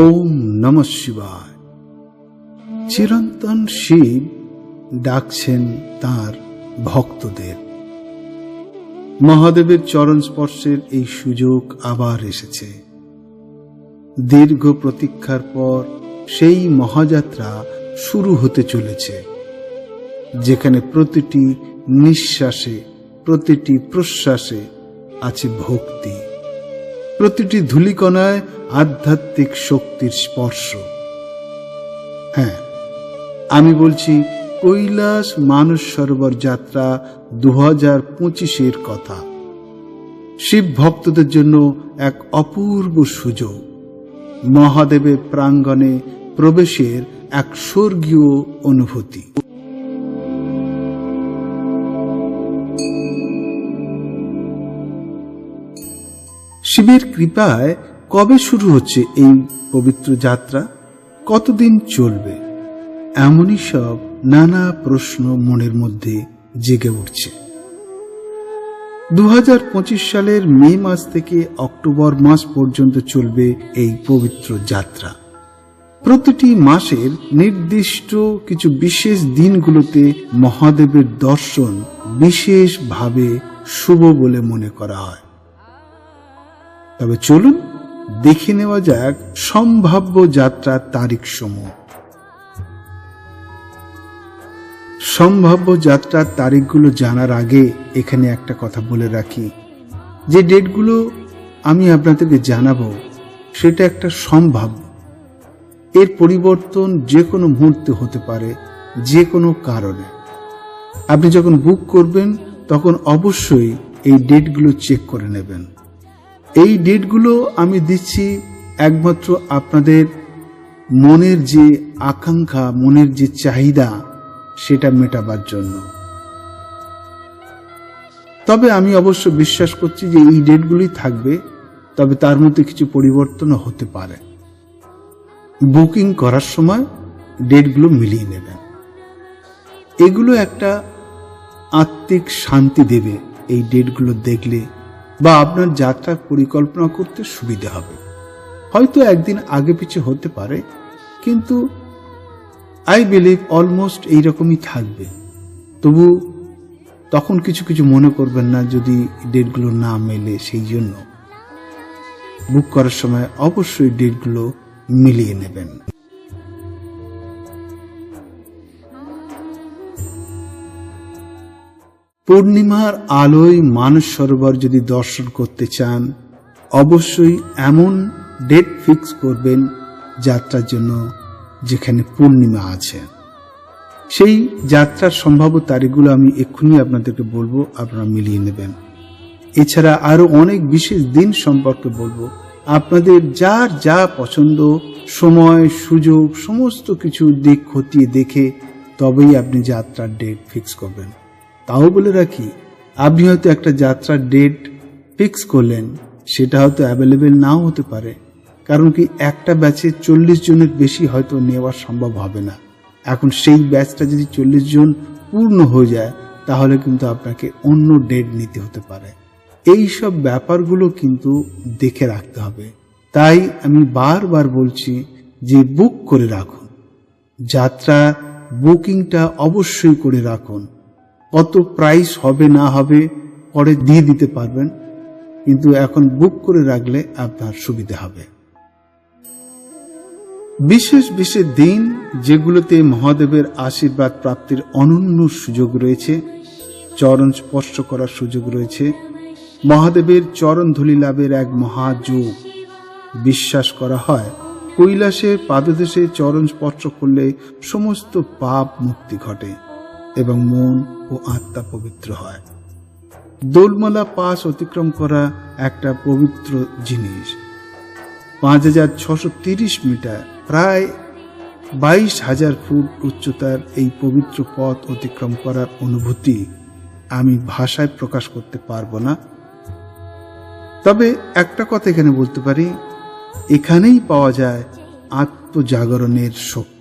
ওম নম শিবায়। চিরন্তন শিব ডাকছেন তার ভক্তদের। মহাদেবের চরণ স্পর্শের এই সুযোগ আবার এসেছে। দীর্ঘ প্রতীক্ষার পর সেই মহাযাত্রা শুরু হতে চলেছে, যেখানে প্রতিটি নিঃশ্বাসে, প্রতিটি প্রশ্বাসে আছে ভক্তি। প্রতিটি ধুলিকণায় আধ্যাত্মিক শক্তির স্পর্শ। হ্যাঁ আমি বলছি কৈলাস মানস সরোবর যাত্রা দু হাজার পঁচিশের কথা। শিব ভক্তদের জন্য এক অপূর্ব সুযোগ। মহাদেবের প্রাঙ্গণে প্রবেশের এক স্বর্গীয় অনুভূতি। শিবের কৃপায় কবে শুরু হচ্ছে এই পবিত্র যাত্রা? কতদিন চলবে? এমনই সব নানা প্রশ্ন মনের মধ্যে জেগে উঠছে। দু হাজার পঁচিশ সালের মে মাস থেকে অক্টোবর মাস পর্যন্ত চলবে এই পবিত্র যাত্রা। প্রতিটি মাসের নির্দিষ্ট কিছু বিশেষ দিনগুলোতে মহাদেবের দর্শন বিশেষভাবে শুভ বলে মনে করা হয়। তবে চলুন দেখে নেওয়া যাক সম্ভাব্য যাত্রার তারিখ সমূহ সম্ভাব্য যাত্রার তারিখগুলো জানার আগে এখানে একটা কথা বলে রাখি। যে ডেটগুলো আমি আপনাদেরকে জানাব, সেটা একটা সম্ভাব্য। এর পরিবর্তন যে কোনো মুহূর্তে হতে পারে যে কোনো কারণে। আপনি যখন বুক করবেন, তখন অবশ্যই এই ডেটগুলো চেক করে নেবেন। এই ডেটগুলো আমি দিচ্ছি একমাত্র আপনাদের মনের যে আকাঙ্ক্ষা, মনের যে চাহিদা, সেটা মেটাবার জন্য। তবে আমি অবশ্য বিশ্বাস করছি যে এই ডেটগুলি থাকবে, তবে তার মধ্যে কিছু পরিবর্তনও হতে পারে। বুকিং করার সময় ডেটগুলো মিলিয়ে নেবেন। এগুলো একটা আত্মিক শান্তি দেবে এই ডেটগুলো দেখলে। বা আপনার যাত্রার পরিকল্পনা করতে সুবিধে হবে। হয়তো একদিন আগে পিছে হতে পারে, কিন্তু আই বিলিভ অলমোস্ট এইরকমই থাকবে। তবু তখন কিছু কিছু মনে করবেন না যদি ডেটগুলো না মেলে সেই জন্য। বুক করার সময় অবশ্যই ডেটগুলো মিলিয়ে নেবেন। পূর্ণিমার আলোয় মানস সরোবর যদি দর্শন করতে চান, অবশ্যই এমন ডেট ফিক্স করবেন যাত্রার জন্য যেখানে পূর্ণিমা আছে। সেই যাত্রার সম্ভাব্য তারিখগুলো আমি এক্ষুনি আপনাদেরকে বলব, আপনারা মিলিয়ে নেবেন। এছাড়া আরও অনেক বিশেষ দিন সম্পর্কে বলব। আপনাদের যার যা পছন্দ, সময়, সুযোগ, সমস্ত কিছু দিক খতিয়ে দেখে তবেই আপনি যাত্রার ডেট ফিক্স করবেন। তাও বলে রাখি, আপনি হয়তো একটা যাত্রার ডেট ফিক্স করলেন, সেটা হয়তো অ্যাভেলেবেল নাও হতে পারে। কারণ কি একটা ব্যাচে চল্লিশ জনের বেশি হয়তো নেওয়া সম্ভব হবে না। এখন সেই ব্যাচটা যদি চল্লিশ জন পূর্ণ হয়ে যায়, তাহলে কিন্তু আপনাকে অন্য ডেট নিতে হতে পারে। এই সব ব্যাপারগুলো কিন্তু দেখে রাখতে হবে। তাই আমি বারবার বলছি যে বুক করে রাখুন। যাত্রা বুকিংটা অবশ্যই করে রাখুন। কত প্রাইস হবে, না হবে, পরে দিয়ে দিতে পারবেন। কিন্তু এখন বুক করে রাখলে আপনার সুবিধা হবে। বিশেষ বিশেষ দিন যেগুলোতে মহাদেবের আশীর্বাদ প্রাপ্তির অনন্য সুযোগ রয়েছে, চরণ স্পর্শ করার সুযোগ রয়েছে, মহাদেবের চরণ ধুলি লাভের এক মহাযোগ বিশ্বাস করা হয়। কৈলাসের পাদদেশে চরণ স্পর্শ করলে সমস্ত পাপ মুক্তি ঘটে। এবং মন ও আত্মা পবিত্র হয়। দোলমালা পাস অতিক্রম করা একটা পবিত্র জিনিস। পাঁচ হাজার ছশো তিরিশ মিটার, প্রায় বাইশ হাজার ফুট উচ্চতার এই পবিত্র পথ অতিক্রম করার অনুভূতি আমি ভাষায় প্রকাশ করতে পারব না। তবে একটা কথা এখানে বলতে পারি, এখানেই পাওয়া যায় আত্মজাগরণের শক্তি।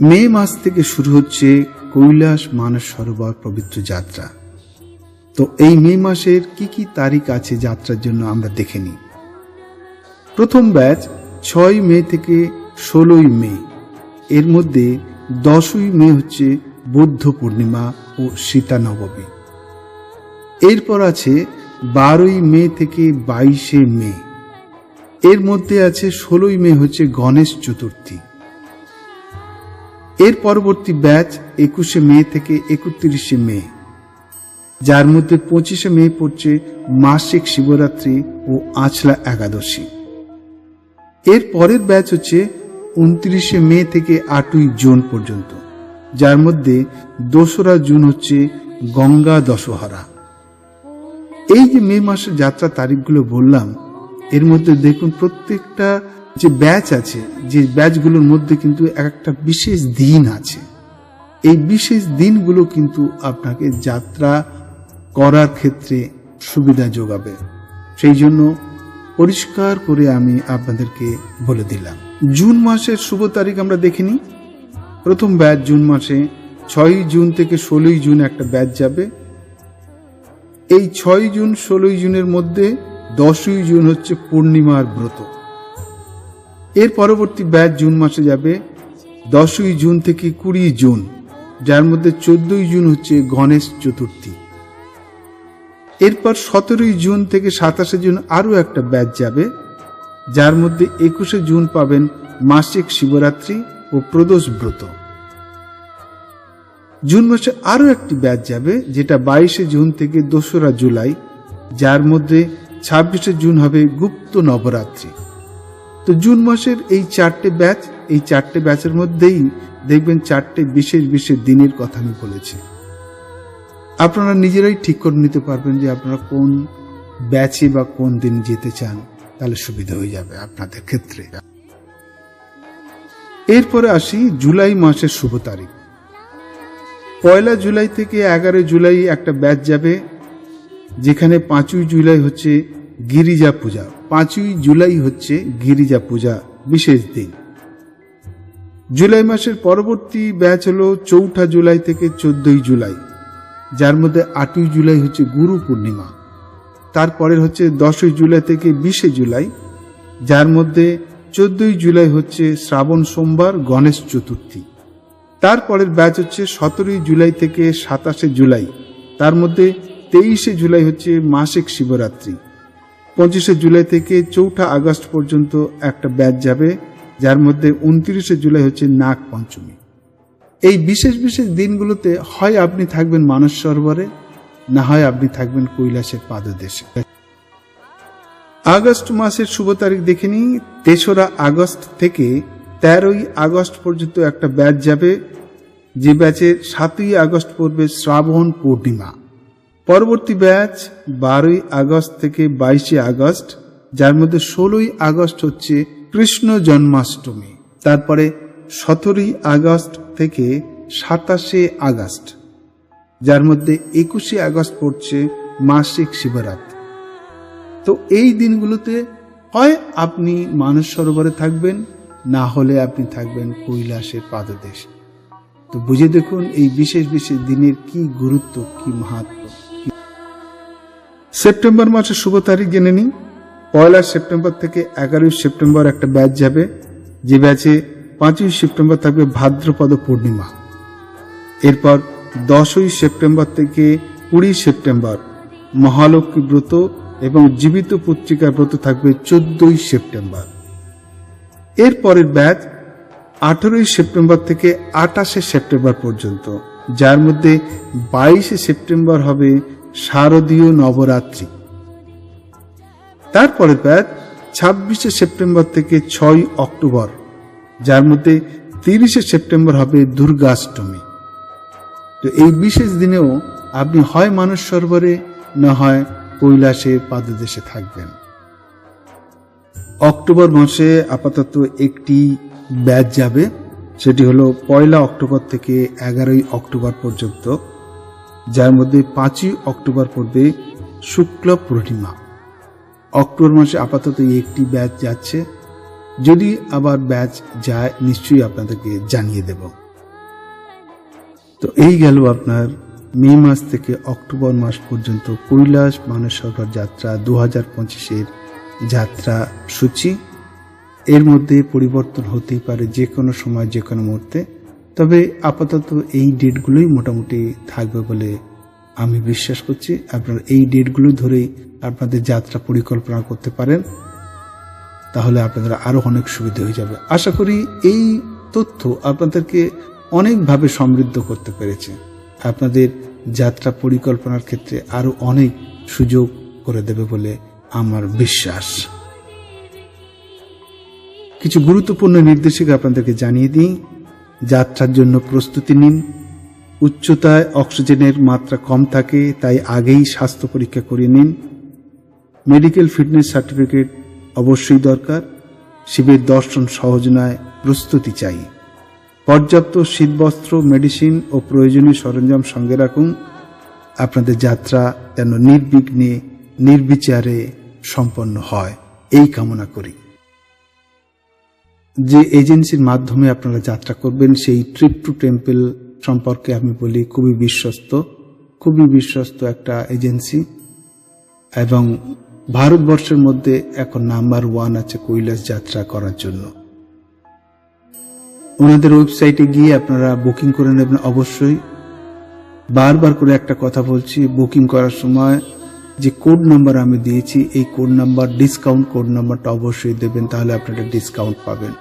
মে মাস থেকে শুরু হচ্ছে কৈলাস মানস সরোবর পবিত্র যাত্রা। তো এই মে মাসের কি কি তারিখ আছে যাত্রার জন্য আমরা দেখে নিই। প্রথম ব্যাচ ছয় মে থেকে ষোলোই মে। এর মধ্যে দশই মে হচ্ছে বৌদ্ধ পূর্ণিমা ও সীতা নবমী। এরপর আছে বারোই মে থেকে বাইশে মে। এর মধ্যে আছে ষোলোই মে হচ্ছে গণেশ চতুর্থী। এর পরবর্তী ব্যাচ একুশে মে থেকে একত্রিশে মে। যার মধ্যে পঁচিশে মে পড়ছে মাসিক শিবরাত্রি ও আছলা একাদশী। এর পরের ব্যাচ হচ্ছে উনত্রিশে মে থেকে আটই জুন পর্যন্ত, যার মধ্যে দোসরা জুন হচ্ছে গঙ্গা দশহরা। এই যে মে মাসের যাত্রা তারিখগুলো বললাম, এর মধ্যে দেখুন প্রত্যেকটা যে ব্যাচ আছে, যে ব্যাচগুলোর মধ্যে কিন্তু এক একটা বিশেষ দিন আছে। এই বিশেষ দিনগুলো কিন্তু আপনাকে যাত্রা করার ক্ষেত্রে সুবিধা যোগাবে। সেই জন্য পরিষ্কার করে আমি আপনাদেরকে বলে দিলাম। জুন মাসের শুভ তারিখ আমরা দেখিনি। প্রথম ব্যাচ জুন মাসে ছয়ই জুন থেকে ষোলোই জুন একটা ব্যাচ যাবে। এই ছয় জুন, ষোলোই জুনের মধ্যে দশই জুন হচ্ছে পূর্ণিমার ব্রত। এর পরবর্তী ব্যাচ জুন মাসে যাবে, দশই জুন থেকে কুড়ি জুন, যার মধ্যে চোদ্দই জুন হচ্ছে গণেশ চতুর্থী। এরপর সতেরোই জুন থেকে সাতাশে জুন আরও একটা ব্যাচ যাবে, যার মধ্যে একুশে জুন পাবেন মাসিক শিবরাত্রি ও প্রদোষ ব্রত। জুন মাসে আরও একটি ব্যাচ যাবে, যেটা বাইশে জুন থেকে দোসরা জুলাই, যার মধ্যে ছাব্বিশে জুন হবে গুপ্ত নবরাত্রি। তো জুন মাসের এই চারটে ব্যাচ, এই চারটে ব্যাচের মধ্যেই দেখবেন চারটে বিশেষ বিশেষ দিনের কথা আমি বলেছি। আপনারা নিজেরাই ঠিক করে নিতে পারবেন যে আপনারা কোন ব্যাচে বা কোন দিন যেতে চান, তাহলে সুবিধা হয়ে যাবে আপনাদের ক্ষেত্রে। এরপরে আসি জুলাই মাসের শুভ তারিখ। পয়লা জুলাই থেকে এগারো জুলাই একটা ব্যাচ যাবে, যেখানে পাঁচই জুলাই হচ্ছে গিরিজা পূজা। পাঁচই জুলাই হচ্ছে গিরিজা পূজা বিশেষ দিন। জুলাই মাসের পরবর্তী ব্যাচ হল চৌঠা জুলাই থেকে চোদ্দই জুলাই, যার মধ্যে আটই জুলাই হচ্ছে গুরু পূর্ণিমা। তারপরের হচ্ছে দশই জুলাই থেকে বিশে জুলাই, যার মধ্যে চোদ্দই জুলাই হচ্ছে শ্রাবণ সোমবার, গণেশ চতুর্থী। তারপরের ব্যাচ হচ্ছে সতেরোই জুলাই থেকে সাতাশে জুলাই, তার মধ্যে তেইশে জুলাই হচ্ছে মাসিক শিবরাত্রি। পঁচিশে জুলাই থেকে চৌঠা আগস্ট পর্যন্ত একটা ব্যাচ যাবে, যার মধ্যে উনত্রিশে জুলাই হচ্ছে নাগ পঞ্চমী। এই বিশেষ বিশেষ দিনগুলোতে হয় আপনি থাকবেন মানস সরোবরে, না হয় আপনি থাকবেন কৈলাসের পাদদেশে। আগস্ট মাসের শুভ তারিখ দেখে নিই, তেসরা আগস্ট থেকে তেরোই আগস্ট পর্যন্ত একটা ব্যাচ যাবে, যে ব্যাচের সাতই আগস্ট পড়বে শ্রাবণ পূর্ণিমা। পরবর্তী ব্যাচ বারোই আগস্ট থেকে বাইশে আগস্ট, যার মধ্যে ষোলোই আগস্ট হচ্ছে কৃষ্ণ জন্মাষ্টমী। তারপরে সতেরোই আগস্ট থেকে সাতাশে আগস্ট, যার মধ্যে একুশে আগস্ট পড়ছে মাসিক শিবরাত্রি। তো এই দিনগুলোতে হয় আপনি মানস সরোবরে থাকবেন, না হলে আপনি থাকবেন কৈলাসের পাদদেশ। তো বুঝে দেখুন এই বিশেষ বিশেষ দিনের কি গুরুত্ব, কি মাহাত্ম সেপ্টেম্বর মাসের শুভ তারিখ জেনে নিন। পয়লা সেপ্টেম্বর থেকে এগারোই সেপ্টেম্বর একটা ব্যাচ যাবে। যে ব্যাচে পাঁচই সেপ্টেম্বর থাকবে ভাদ্রপদ পূর্ণিমা। এরপর দশই সেপ্টেম্বর থেকে কুড়ি সেপ্টেম্বর মহালক্ষ্মী ব্রত এবং জীবিত পত্রিকার ব্রত থাকবে চোদ্দই সেপ্টেম্বর। এর পরের ব্যাচ আঠেরোই সেপ্টেম্বর থেকে আঠাশে সেপ্টেম্বর পর্যন্ত, যার মধ্যে বাইশে সেপ্টেম্বর হবে শারদীয় নবরাত্রি। তারপরের ব্যাচ ছাব্বিশে সেপ্টেম্বর থেকে ছয় অক্টোবর, যার মধ্যে তিরিশে সেপ্টেম্বর হবে দুর্গাষ্টমী। তো এই বিশেষ দিনেও আপনি হয় মানস সরোবরে, না হয় কৈলাসের পাদদেশে থাকবেন। অক্টোবর মাসে আপাতত একটি ব্যাচ যাবে, সেটি হলো পয়লা অক্টোবর থেকে এগারোই অক্টোবর পর্যন্ত। যার মধ্যে পাঁচই অক্টোবর পড়বে শুক্ল পূর্ণিমা। অক্টোবর মাসে আপাতত একটি ব্যাচ যাচ্ছে। যদি আবার ব্যাচ যায়, নিশ্চয়ই আপনাদেরকে জানিয়ে দেব। তো এই গেল আপনার মে মাস থেকে অক্টোবর মাস পর্যন্ত কৈলাস মানসরোবর যাত্রা দু হাজার পঁচিশের যাত্রা সূচি। এর মধ্যে পরিবর্তন হতেই পারে যে কোনো সময়, যে কোনো মুহূর্তে। তবে আপাতত এই ডেটগুলোই মোটামুটি থাকবে বলে আমি বিশ্বাস করছি। আপনারা এই ডেটগুলো ধরেই আপনাদের যাত্রা পরিকল্পনা করতে পারেন, তাহলে আপনাদের আরও অনেক সুবিধা হয়ে যাবে। আশা করি এই তথ্য আপনাদেরকে অনেকভাবে সমৃদ্ধ করতে পেরেছে। আপনাদের যাত্রা পরিকল্পনার ক্ষেত্রে আরও অনেক সুযোগ করে দেবে বলে আমার বিশ্বাস। কিছু গুরুত্বপূর্ণ নির্দেশিকা আপনাদেরকে জানিয়ে দিই। যাত্রার জন্য প্রস্তুতি নিন। উচ্চতায় অক্সিজেনের মাত্রা কম থাকে, তাই আগেই স্বাস্থ্য পরীক্ষা করে নিন। মেডিকেল ফিটনেস সার্টিফিকেট অবশ্যই দরকার। শিবের দর্শন সহজ নয়, প্রস্তুতি চাই। পর্যাপ্ত শীতবস্ত্র, মেডিসিন ও প্রয়োজনীয় সরঞ্জাম সঙ্গে রাখুন। আপনাদের যাত্রা যেন নির্বিঘ্নে, নির্বিচারে সম্পন্ন হয়। এই কামনা করি। যে এজেন্সির মাধ্যমে আপনারা যাত্রা করবেন, সেই ট্রিপ টু টেম্পল সম্পর্কে আমি বলি খুবই বিশ্বস্ত খুবই বিশ্বস্ত একটা এজেন্সি। এবং ভারতবর্ষের মধ্যে এখন নাম্বার ওয়ান আছে কৈলাস যাত্রা করার জন্য। ওনাদের ওয়েবসাইটে গিয়ে আপনারা বুকিং করে নেবেন অবশ্যই। বারবার করে একটা কথা বলছি, বুকিং করার সময় যে কোড নাম্বার আমি দিয়েছি, এই কোড নাম্বার ডিসকাউন্ট কোড নাম্বারটা অবশ্যই দেবেন, তাহলে আপনারা ডিসকাউন্ট পাবেন।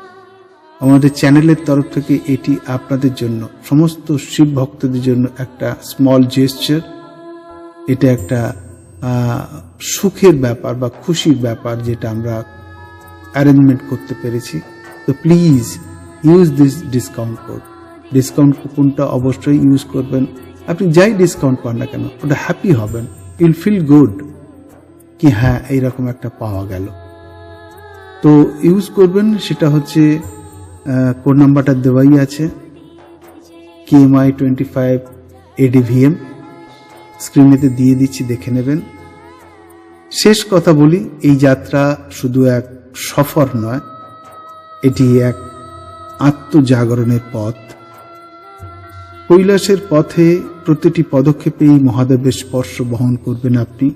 আমাদের চ্যানেলের তরফ থেকে এটি আপনাদের জন্য, সমস্ত শিব ভক্তদের জন্য একটা স্মল জেস্টার এটা একটা সুখের ব্যাপার বা খুশির ব্যাপার যেটা আমরা অ্যারেঞ্জমেন্ট করতে পেরেছি। তো please use this discount code discount কুপনটা অবশ্যই ইউজ করবেন। আপনি যাই ডিসকাউন্ট পান না কেন, ওটা হ্যাপি হবেন। ইউল ফিল গুড কি হ্যাঁ এইরকম একটা পাওয়া গেল। তো ইউজ করবেন, সেটা হচ্ছে কোড নাম্বারটা দেওয়াই আছে কেএমআই টোয়েন্টি ফাইভ এডিভিএম স্ক্রিনেতে দিয়ে দিচ্ছি, দেখে নেবেন। শেষ কথা বলি, এই যাত্রা শুধু এক সফর নয়, এটি এক আত্মজাগরণের পথ। কৈলাসের পথে প্রতিটি পদক্ষেপেই মহাদেবের স্পর্শ বহন করবেন আপনি।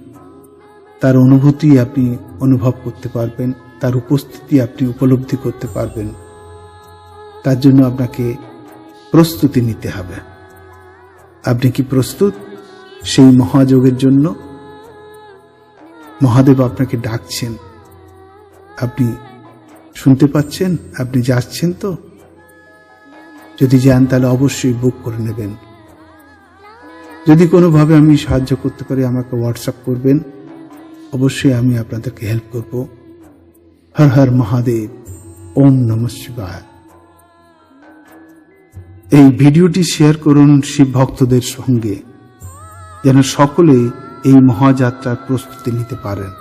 তার অনুভূতি আপনি অনুভব করতে পারবেন, তার উপস্থিতি আপনি উপলব্ধি করতে পারবেন। তার জন্য আপনাকে প্রস্তুতি নিতে হবে। আপনি কি প্রস্তুত? সেই মহাযোগের জন্য মহাদেব আপনাকে ডাকছেন। আপনি শুনতে পাচ্ছেন? আপনি যাচ্ছেন তো? যদি যান, তাহলে অবশ্যই বুক করে নেবেন। যদি কোনোভাবে আমি সাহায্য করতে পারি, আমাকে হোয়াটসঅ্যাপ করবেন। অবশ্যই আমি আপনাদেরকে হেল্প করব। হর হর মহাদেব, ওম নম শিবায়। এই ভিডিওটি শেয়ার করুন শিব ভক্তদের সঙ্গে, যেন সকলে এই মহাযাত্রার প্রস্তুতি নিতে পারেন।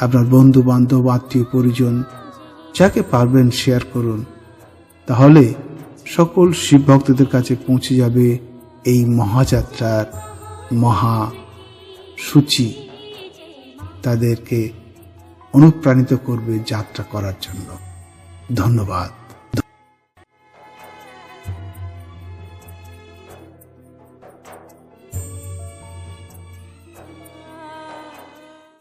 আপনার বন্ধু বান্ধব আত্মীয়, পরিজন, যাকে পারবেন শেয়ার করুন। তাহলে সকল শিব ভক্তদের কাছে পৌঁছে যাবে এই মহাযাত্রার মহা সূচি। তাদেরকে অনুপ্রাণিত করবে যাত্রা করার জন্য। ধন্যবাদ।